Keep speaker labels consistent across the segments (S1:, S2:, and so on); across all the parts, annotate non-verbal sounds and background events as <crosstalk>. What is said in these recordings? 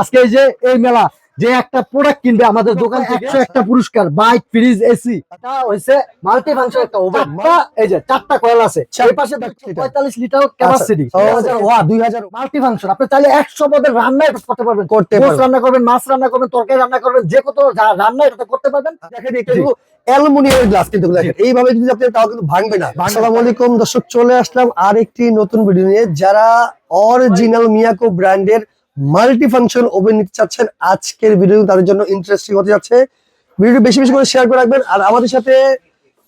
S1: আজকে এই যে এই মেলা যে একটা প্রোডাক্ট কিনবে আমাদের দোকান থেকে একশো একটা পুরস্কার বাইক ফ্রিজ এসি এটা হয়েছে মাল্টি ফাংশন একটা ওভেন এই যে চারটা কয়েল আছে। এই পাশে পঁয়তাল্লিশ লিটার ক্যাপাসিটি
S2: ওয়া, 2000
S1: মাল্টি ফাংশন আপনি চাইলে একশো পদের রান্না এটা করতে পারবেন।
S2: করতে
S1: রান্না করবেন মাছ রান্না করবেন তরকারি রান্না করবেন যে কত রান্না এটা করতে পারবেন।
S2: দেখেন এটা কিন্তু অ্যালুমিনিয়ামের গ্লাস কিন্তু দেখেন। এইভাবে যদি আপনি তাও কিন্তু ভাঙবে না। আসসালামু আলাইকুম দর্শক চলে আসলাম আরেকটি নতুন ভিডিও নিয়ে। যারা অরিজিনাল মিয়াকো ব্র্যান্ডের মাল্টি ফাংশন ওভেন নিতে চাচ্ছেন আজকের ভিডিও তাদের জন্য ইন্টারেস্টিং হতে যাচ্ছে। ভিডিও বেশি বেশি করে শেয়ার করে রাখবেন। আর আমাদের সাথে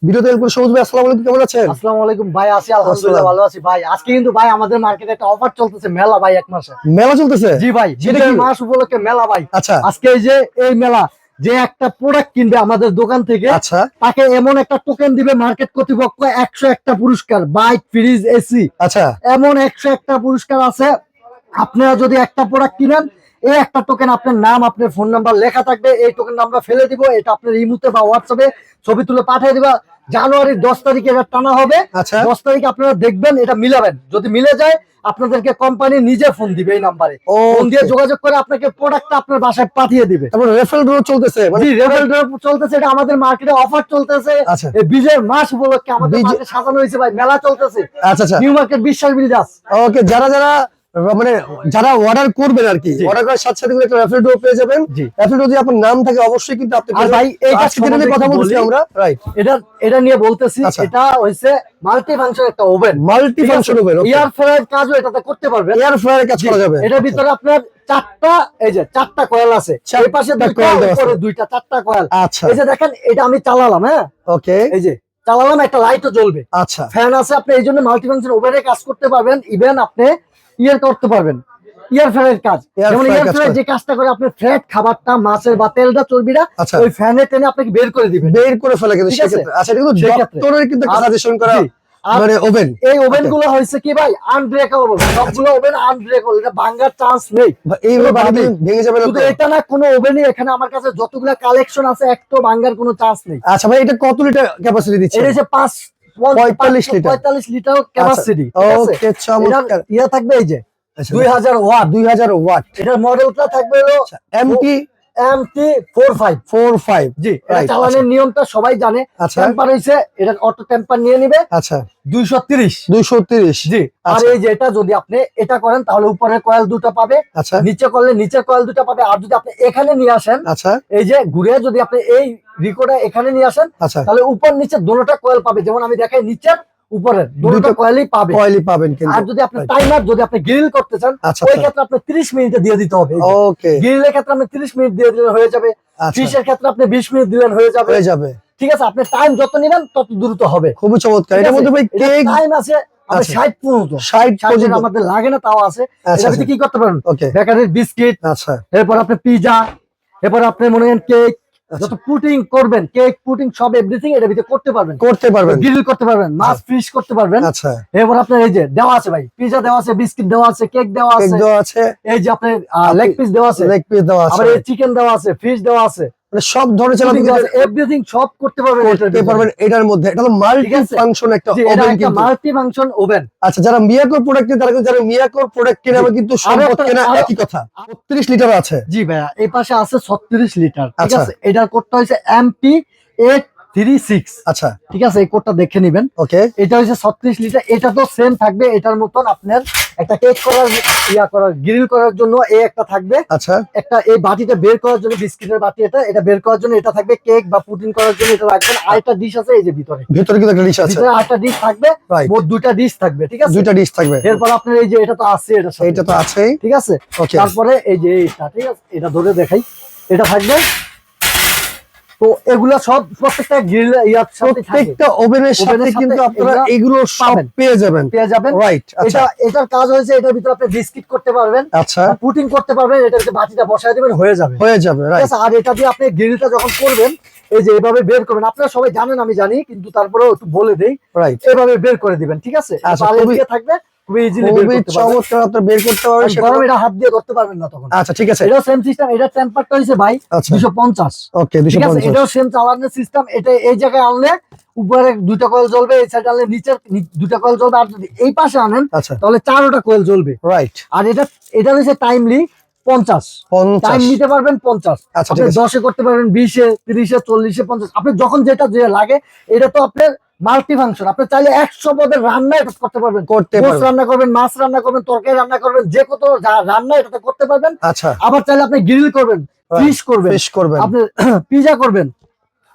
S2: ভিডিওতে হেল্প সবুজ ভাই আসসালামু আলাইকুম কেমন আছেন?
S1: আসসালামু আলাইকুম ভাই আছি আলহামদুলিল্লাহ ভালো আছি ভাই। আজকে কিন্তু ভাই আমাদের মার্কেটে একটা অফার চলতেছে মেলা ভাই এক মাসে।
S2: মেলা চলতেছে?
S1: জি ভাই
S2: সেটা
S1: মাস উপলক্ষে মেলা ভাই।
S2: আচ্ছা।
S1: আজকে এই যে এই মেলা যে একটা প্রোডাক্ট কিনবে আমাদের দোকান থেকে
S2: আচ্ছা।
S1: তাকে এমন একটা টোকেন দিবে মার্কেট কর্তৃপক্ষ একশো একটা পুরস্কার বাইক ফ্রিজ এসি।
S2: আচ্ছা।
S1: এমন একশো একটা পুরস্কার আছে আপনারা যদি একটা প্রোডাক্ট কিনেন এই একটা টোকেন আপনার নাম আপনার ফোন নাম্বার লেখা থাকবে এই টোকেন আমরা ফেলে দিব এটা আপনার ইমুতে বা হোয়াটসঅ্যাপে ছবি তুলে পাঠিয়ে দিবা। জানুয়ারির দশ তারিখে এটা টানা হবে।
S2: আচ্ছা।
S1: দশ তারিখে আপনারা দেখবেন এটা মিলাবেন। যদি মিলে যায় আপনাদেরকে কোম্পানি নিজে ফোন দিবে এই নাম্বারে ফোন দিয়ে যোগাযোগ করে আপনাকে প্রোডাক্টটা আপনার বাসায় পাঠিয়ে দিবে।
S2: তারপর রেফেল ড্র চলতেছে মানে
S1: রেভেল ড্রপ চলতেছে এটা আমাদের মার্কেটে অফার চলতেছে।
S2: আচ্ছা।
S1: এই বিজয়ের মাস উপলক্ষে আমাদের
S2: বিজয়-
S1: মার্কেট সাজানো হয়েছে ভাই মেলা চলতেছে।
S2: আচ্ছা আচ্ছা।
S1: New market Biswas builders
S2: okay যারা যারা মানে যারা অর্ডার করবেন আর কি অর্ডার করার সাথে সাথে একটা পেয়ে যাবেন। যদি আপনার নাম থাকে অবশ্যই কিন্তু আপনি
S1: আর ভাই
S2: নিয়ে কথা বলছি আমরা। রাইট
S1: এটা এটা নিয়ে বলতেছি
S2: আচ্ছা।
S1: এটা মাল্টি ফাংশন একটা oven
S2: multi function oven
S1: air fryer কাজও এটাতে করতে পারবেন
S2: এয়ার ফ্রায়ারে কাজ করা যাবে।
S1: এটার ভিতরে আপনার চারটা এই যে চারটা কয়েল আছে। এই পাশে দুইটা চারটা কয়েল
S2: আচ্ছা।
S1: এই যে দেখেন এটা আমি চালালাম হ্যাঁ?
S2: ওকে
S1: এই যে চালালাম একটা লাইটও জ্বলবে।
S2: আচ্ছা।
S1: ফ্যান আছে আপনি এই জন্য মাল্টি ফাংশন ওভেনে কাজ করতে পারবেন। ইভেন আপনি ইয়ে করতে পারবেন। ইয়ার ফ্যানের কাজ। যেমন ইয়ার ফ্যানের যে কাজটা করে আপনি ফ্রেট খাবারটা মাছের বা তেলটা চর্বিটা
S2: আচ্ছা।
S1: ওই ফ্যানে টেনে আপনাকে বের করে দিবেন।
S2: বের করে ফেলে কিন্তু সেক্ষেত্রে। আচ্ছা কিন্তু ডক্টরের কিন্তু সাজেশন করা মানে ওভেন
S1: এই ওভেনগুলো হয়েছে কি ভাই? আনব্রেকেবল সবগুলো ওভেন আনব্রেকেবল এটা ভাঙার চান্স নেই।
S2: এইভাবে
S1: কোনো
S2: ভেঙে যাবে
S1: শুধু এটা না কোনো ওভেনই এখানে আমার কাছে যতগুলো কালেকশন আছে একটা ভাঙার কোনো চান্স নেই।
S2: আচ্ছা ভাই এটা কত লিটার ক্যাপাসিটি দিচ্ছে
S1: এটা হচ্ছে পাঁচ
S2: 45 লিটার।
S1: পঁয়তাল্লিশ লিটার ক্যাপাসিটি
S2: ওকে চমৎকার।
S1: ইয়া থাকবে এই যে
S2: আচ্ছা,
S1: দুই হাজার ওয়াট
S2: 2000 ওয়াট।
S1: এটার মডেলটা থাকবে হলো
S2: এমটি
S1: এম টি
S2: 45
S1: জি এটা চালানোর নিয়মটা সবাই জানে। টেম্পার হয়েছে এটা অটো টেম্পার নিয়ে নিবে।
S2: আচ্ছা।
S1: দুইশো তিরিশ।
S2: 230
S1: জি আর
S2: আচ্ছা।
S1: এই যে এটা যদি আপনি এটা করেন তাহলে কয়েল দুটো পাবে।
S2: আচ্ছা।
S1: নিচে করলে নিচের কয়েল দুটো পাবে। আর যদি আপনি এখানে নিয়ে আসেন
S2: আচ্ছা।
S1: এই যে ঘুরে যদি আপনি এই রিকোটা এখানে নিয়ে আসেন
S2: আচ্ছা।
S1: তাহলে উপর নিচে দুটোটা কয়েল পাবে। যেমন আমি দেখাই নিচের উপরের দুটো কয়েলই পাবে
S2: কয়েলই পাবেন কিন্তু।
S1: আর যদি আপনি. টাইমার যদি আপনি গ্রিল করতে চান
S2: আচ্ছা
S1: ওই
S2: আচ্ছা।
S1: ক্ষেত্রে আপনি 30 মিনিটে দিয়ে দিতে হবে।
S2: ওকে
S1: গ্রিলের ক্ষেত্রে আপনি 30 মিনিট দিয়ে দিলে হয়ে যাবে।
S2: আচ্ছা।
S1: ফিশের ক্ষেত্রে আপনি 20 মিনিট দিলেন হয়ে যাবে।
S2: হয়ে যাবে।
S1: ঠিক আছে আপনি টাইম যত নেবেন তত দ্রুত হবে।
S2: খুবই চমৎকার। এটার মধ্যে ভাই কেক
S1: টাইম আছে আপনি
S2: আচ্ছা।
S1: 60 পর্যন্ত
S2: 60
S1: 60
S2: পর্যন্ত।
S1: আমাদের লাগে না তাও আছে।
S2: আচ্ছা
S1: এটা কি করতে পারেন?
S2: ওকে
S1: বেকারির বিস্কিট
S2: আচ্ছা।
S1: এরপর আপনি পিজা এরপর আপনি মনে করেন কেক
S2: আচ্ছা।
S1: যত পুটিং করবেন কেক পুটিং সব এভরিথিং এর ভিতরে করতে পারবেন।
S2: করতে পারবেন।
S1: গ্রিল করতে পারবেন মাছ ফিশ করতে পারবেন।
S2: আচ্ছা।
S1: এরপর আপনার এই যে দেওয়া আছে ভাই পিজা দেওয়া আছে বিস্কিট দেওয়া আছে কেক দেওয়া আছে।
S2: দেওয়া আছে।
S1: এই যে আপনার লেগ পিস দেওয়া আছে।
S2: লেগ পিস দেওয়া আছে।
S1: আবার চিকেন দেওয়া আছে ফিশ দেওয়া আছে।
S2: সব ধরনের
S1: এভরিথিং সব করতে পারবেন
S2: করতে পারবেন এটার মধ্যে। এটা হলো মাল্টি ফাংশন একটা
S1: জি,
S2: ওভেন কিন্তু।
S1: মাল্টি ফাংশন ওভেন
S2: আচ্ছা যারা মিয়াকোর প্রোডাক্ট তারা যারা মিয়াকোর প্রোডাক্ট কিনে আমি কিন্তু সম্পদ
S1: একটা-
S2: কেনা
S1: আরো-
S2: একই কথা। 32 লিটার আছে।
S1: জি ভাইয়া এই পাশে আছে 36 লিটার ঠিক
S2: আচ্ছা।
S1: আছে? এটার কোডটা এমপি থ্রি সিক্স।
S2: আচ্ছা।
S1: ঠিক আছে এই কোডটা দেখে নিবেন।
S2: ওকে।
S1: এটা হচ্ছে 36 লিটার এটা তো সেম থাকবে এটার মতন আপনার একটা কেক করার ইয়া করার গ্রিল করার জন্য এই একটা থাকবে।
S2: আচ্ছা।
S1: একটা এই বাটিটা বের করার জন্য বিস্কিটের বাটি এটা এটা বের করার জন্য এটা থাকবে কেক বা পুডিং করার জন্য এটা রাখবেন। আর একটা ডিশ আছে এই যে ভিতরে।
S2: ভিতরে কিন্তু একটা ডিশ আছে।
S1: ভিতরে আরেকটা ডিশ থাকবে মোট দুইটা ডিশ থাকবে ঠিক আছে?
S2: দুইটা ডিশ থাকবে।
S1: এরপর আপনার এই যে এটা তো আছে এটা
S2: এইটা তো আছেই।
S1: ঠিক আছে?
S2: ওকে
S1: তারপরে এই যে এইটা ঠিক আছে? এটা ধরে দেখাই। এটা থাকবে তো এগুলা সব প্রত্যেকটা গ্রিল
S2: প্রত্যেকটা ওভেনের সাথে কিন্তু আপনারা
S1: এগুলো
S2: সব পেয়ে যাবেন।
S1: পেয়ে যাবেন।
S2: রাইট আচ্ছা।
S1: এটা এটার কাজ হয়েছে এটার ভিতরে আপনি বিস্কিট করতে পারবেন।
S2: আচ্ছা।
S1: পুটিং করতে পারবেন এটার ভিতরে বাটিটা বসায় দেবেন হয়ে যাবে।
S2: হয়ে যাবে রাইট
S1: আর এটা দিয়ে আপনি গ্রিলটা যখন করবেন এই যে এভাবে বের করবেন আপনারা সবাই জানেন আমি জানি কিন্তু তারপরেও একটু বলে দেই।
S2: রাইট
S1: এভাবে বের করে দিবেন ঠিক আছে?
S2: আচ্ছা, খুবই-
S1: দিকে থাকবে খুবই ইজিলি বের
S2: খুবই
S1: করতে পারবেন।
S2: চমৎকার আপনারা বের করতে পারবেন
S1: গরম এটা হাত দিয়ে ধরতে পারবেন না তখন।
S2: আচ্ছা ঠিক আছে।
S1: এটাও সেম সিস্টেম এটা টেম্পারটা হয়েছে ভাই
S2: আচ্ছা।
S1: দুশো পঞ্চাশ।
S2: ওকে 250
S1: এটাও সেম চালানোর সিস্টেম এটা এই জায়গায় আনলে উপরে দুটা কয়েল জ্বলবে এই সাইডে আনলে নিচের নি- দুটা কয়েল জ্বলবে। আর যদি এই পাশে আনেন
S2: আচ্ছা।
S1: তাহলে চারোটা কয়েল জ্বলবে।
S2: রাইট
S1: আর এটা এটা হচ্ছে টাইমলি পঞ্চাশ। টাইম নিতে পারবেন পঞ্চাশ।
S2: আচ্ছা
S1: আপনি দশে করতে পারবেন বিশে তিরিশে চল্লিশে পঞ্চাশ। আপনি যখন যেটা যে লাগে এটা তো আপনার মাল্টি ফাংশন আপনি চাইলে একশো পদের রান্না এটা করতে পারবেন।
S2: করতে মাছ
S1: রান্না করবেন মাছ রান্না করবেন তরকারি রান্না করবেন যে কত রান্না এটাতে করতে পারবেন।
S2: আচ্ছা।
S1: আবার চাইলে আপনি গ্রিল করবেন ফিশ করবেন।
S2: ফিশ করবেন।
S1: আপনি <clears throat> পিজা করবেন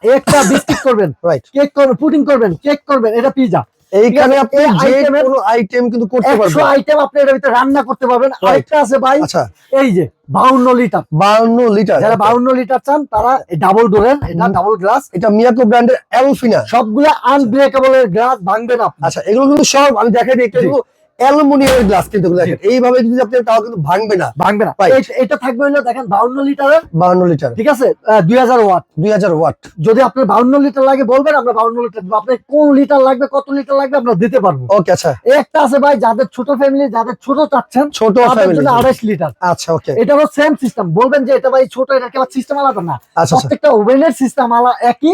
S1: একটা <clears throat> বিস্কিট করবেন
S2: রাইট
S1: কেক করবেন পুডিং করবেন কেক করবেন এটা পিজা।
S2: এইখানে আপনি যে কোনো আইটেম কিন্তু করতে পারবেন।
S1: আইটেম আপনি এর ভিতরে রান্না করতে পারবেন। আরেকটা আছে ভাই
S2: আচ্ছা।
S1: এই যে বাউন্ন লিটার
S2: বাউন্ন লিটার
S1: যারা বাউন্ন লিটার চান তারা ডাবল ডোরের এটা ডাবল গ্লাস
S2: এটা মিয়াকো ব্র্যান্ডের এলফিনা
S1: সবগুলা আনব্রেকেবল এর গ্লাস ভাঙবে না
S2: আচ্ছা এগুলো কিন্তু সব আমি দেখাই দিই। কিন্তু অ্যালুমিনিয়ামের গ্লাস কিন্তু দেখেন। এইভাবে যদি আপনি তাও কিন্তু ভাঙবে না।
S1: ভাঙবে না। এটা থাকবে হলো দেখেন বাউন্ন লিটারের
S2: বাউন্ন লিটার।
S1: ঠিক আছে? দুই হাজার ওয়াট।
S2: দুই হাজার ওয়াট।
S1: যদি আপনার বাউন্ন লিটার লাগে বলবেন আমরা বাউন্ন লিটার দেবো। আপনার কোন লিটার লাগবে কত লিটার লাগবে আমরা দিতে পারব।
S2: ওকে আচ্ছা।
S1: একটা আছে ভাই যাদের ছোট ফ্যামিলি যাদের ছোট চাচ্ছেন
S2: ছোট ফ্যামিলি
S1: আড়াইশ লিটার।
S2: আচ্ছা ওকে
S1: এটা হলো সেম সিস্টেম বলবেন যে এটা ভাই ছোট এটা কেবল সিস্টেম আলাদা না।
S2: আচ্ছা আচ্ছা।
S1: প্রত্যেকটা ওভেনের সিস্টেম আলাদা একই।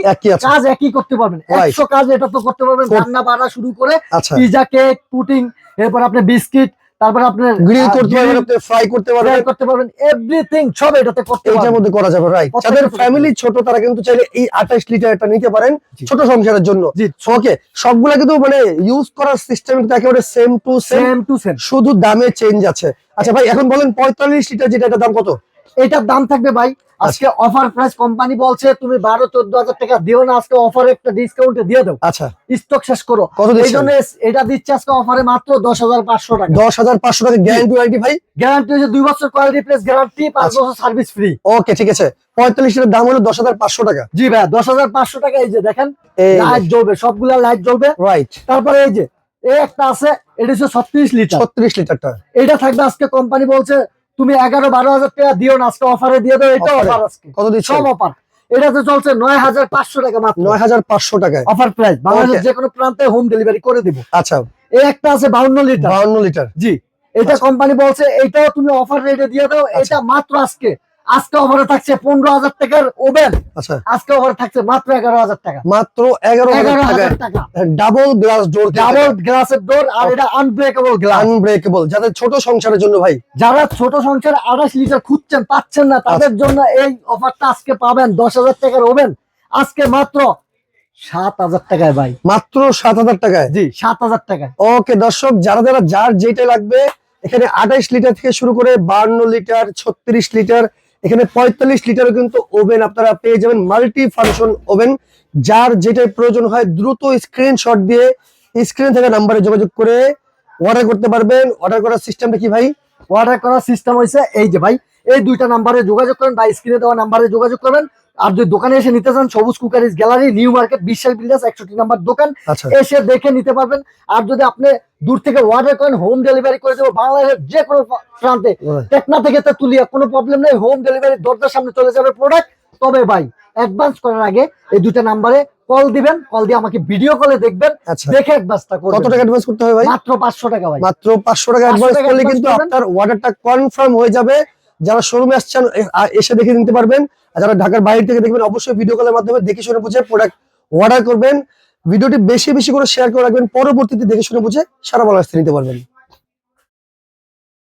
S1: কাজ একই করতে পারবেন। একশো কাজ এটা তো করতে পারবেন। রান্না বাড়া শুরু করে পিজা কেক পুটিং এরপর আপনি বিস্কিট তারপর আপনার
S2: গ্রিল করতে পারবেন আপনি ফ্রাই করতে পারবেন।
S1: ফ্রাই করতে পারবেন এভরিথিং সব এটাতে করতে
S2: এইটার
S1: পারবেন।
S2: মধ্যে করা যাবে রাইট
S1: তাদের
S2: যাদের ফ্যামিলি ছোট তারা কিন্তু চাইলে এই আঠাশ লিটার এটা নিতে পারেন ছোট সংসারের জন্য।
S1: জি।
S2: ওকে সবগুলা কিন্তু মানে ইউজ করার সিস্টেম কিন্তু একেবারে same to same
S1: same to same
S2: শুধু দামে চেঞ্জ আছে। আচ্ছা ভাই এখন বলেন পঁয়তাল্লিশ লিটার যেটা এটা দাম কত?
S1: এটার দাম থাকবে ভাই আজকে অফার প্রাইস কোম্পানি বলছে তুমি বারো চোদ্দ হাজার টাকা দিও না আজকে অফার একটা ডিসকাউন্টে দিয়ে দাও।
S2: আচ্ছা।
S1: স্টক শেষ করো।
S2: কত
S1: এই জন্য এটা দিচ্ছে আজকে অফারে মাত্র দশ হাজার পাঁচশো টাকা।
S2: দশ হাজার পাঁচশো টাকা গ্যারান্টি ওয়ারেন্টি ভাই?
S1: গ্যারান্টি হচ্ছে দুই বছর কোয়ালিটি প্লাস গ্যারান্টি পাঁচ
S2: আচ্ছা।
S1: বছর সার্ভিস ফ্রি
S2: ওকে ঠিক আছে। পঁয়তাল্লিশ লিটার দাম হলো দশ হাজার পাঁচশো টাকা।
S1: জি ভাই দশ হাজার পাঁচশো টাকা এই যে দেখেন লাইট জ্বলবে সবগুলা লাইট জ্বলবে।
S2: রাইট
S1: তারপরে এই যে এই একটা আছে এটা হচ্ছে ছত্রিশ লিটার।
S2: ছত্রিশ লিটারটা।
S1: এটা থাকবে আজকে কোম্পানি বলছে তুমি এগারো বারো হাজার টাকা দিও না আজকে অফারে দিয়ে দাও এটা। অফার। আজকে।
S2: কত দিচ্ছে?
S1: সব অফার এটা তো চলছে নয় হাজার পাঁচশো টাকা মাত্র।
S2: নয় হাজার পাঁচশো টাকায়।
S1: অফার প্রাইস বাংলাদেশের. যে কোনো প্রান্তে হোম ডেলিভারি করে দিব।
S2: আচ্ছা।
S1: এই একটা আছে বাউন্ন লিটার
S2: বাউন্ন লিটার
S1: জি। এটা কোম্পানি বলছে এটাও তুমি অফার রেটে দিয়ে দাও
S2: আচ্ছা।
S1: এটা মাত্র আজকে। আজকে অফারে থাকছে পনেরো হাজার টাকার ওভেন।
S2: আচ্ছা।
S1: আজকে অফারে থাকছে মাত্র এগারো হাজার টাকা।
S2: মাত্র এগারো হাজার
S1: টাকা।
S2: ডাবল গ্লাস ডোর
S1: ডাবল গ্লাসের ডোর আর এটা আনব্রেকেবল গ্লাস
S2: আনব্রেকেবল যাদের ছোট সংসারের জন্য ভাই।
S1: যারা ছোট সংসার আড়াইশ লিটার খুঁজছেন পাচ্ছেন না তাদের
S2: আচ্ছা।
S1: জন্য এই অফারটা আজকে পাবেন দশ হাজার টাকার ওভেন। আজকে মাত্র সাত হাজার টাকায় ভাই।
S2: মাত্র সাত হাজার টাকায়?
S1: জি সাত হাজার টাকায়।
S2: ওকে দর্শক যারা যারা যার যেটা লাগবে এখানে আঠাইশ লিটার থেকে শুরু করে বান্ন লিটার ছত্রিশ লিটার এখানে পঁয়তাল্লিশ লিটারও কিন্তু ওভেন আপনারা পেয়ে যাবেন মাল্টি ফাংশন ওভেন। যার যেটাই প্রয়োজন হয়, দ্রুত স্ক্রিনশট দিয়ে স্ক্রিন থেকে নাম্বারে যোগাযোগ করে অর্ডার করতে পারবেন। অর্ডার করার সিস্টেমটা কি ভাই?
S1: অর্ডার করার সিস্টেম হয়েছে এই যে ভাই, এই দুইটা নাম্বারে যোগাযোগ করেন বা স্ক্রিনে দেওয়া নাম্বারে যোগাযোগ করবেন। আর যদি দোকানে এসে নিতে চান Sabuj cookeries gallery new market Bishal builders একষট্টি নাম্বার দোকান
S2: আচ্ছা।
S1: এসে দেখে নিতে পারবেন। আর যদি আপনি দূর থেকে অর্ডার করেন হোম ডেলিভারি করে দেবো। বাংলাদেশের যে কোনো প্রান্তে। টেকনা থেকে তুলিয়া কোনো প্রবলেম নেই। হোম ডেলিভারি দরজার সামনে চলে যাবে প্রোডাক্ট তবে ভাই অ্যাডভান্স করার আগে এই দুইটা নাম্বারে কল দিবেন। কল দিয়ে আমাকে ভিডিও কলে দেখবেন।
S2: আচ্ছা।
S1: দেখে অ্যাডভান্সটা
S2: কত
S1: করবেন
S2: টাকা অ্যাডভান্স করতে হবে ভাই?
S1: মাত্র পাঁচশো টাকা ভাই।
S2: মাত্র পাঁচশো টাকা
S1: 500
S2: অ্যাডভান্স করলে কিন্তু আপনার অর্ডারটা কনফার্ম হয়ে যাবে। যারা শোরুমে আসছেন এসে দেখে নিতে পারবেন। আর যারা ঢাকার বাইরে থেকে দেখবেন, অবশ্যই ভিডিও কলের মাধ্যমে দেখে শুনে বুঝে প্রোডাক্ট অর্ডার করবেন। ভিডিওটি বেশি বেশি করে শেয়ার করে রাখবেন। পরবর্তীতে দেখে শুনে বুঝে সারা বাংলাদেশ নিতে পারবেন।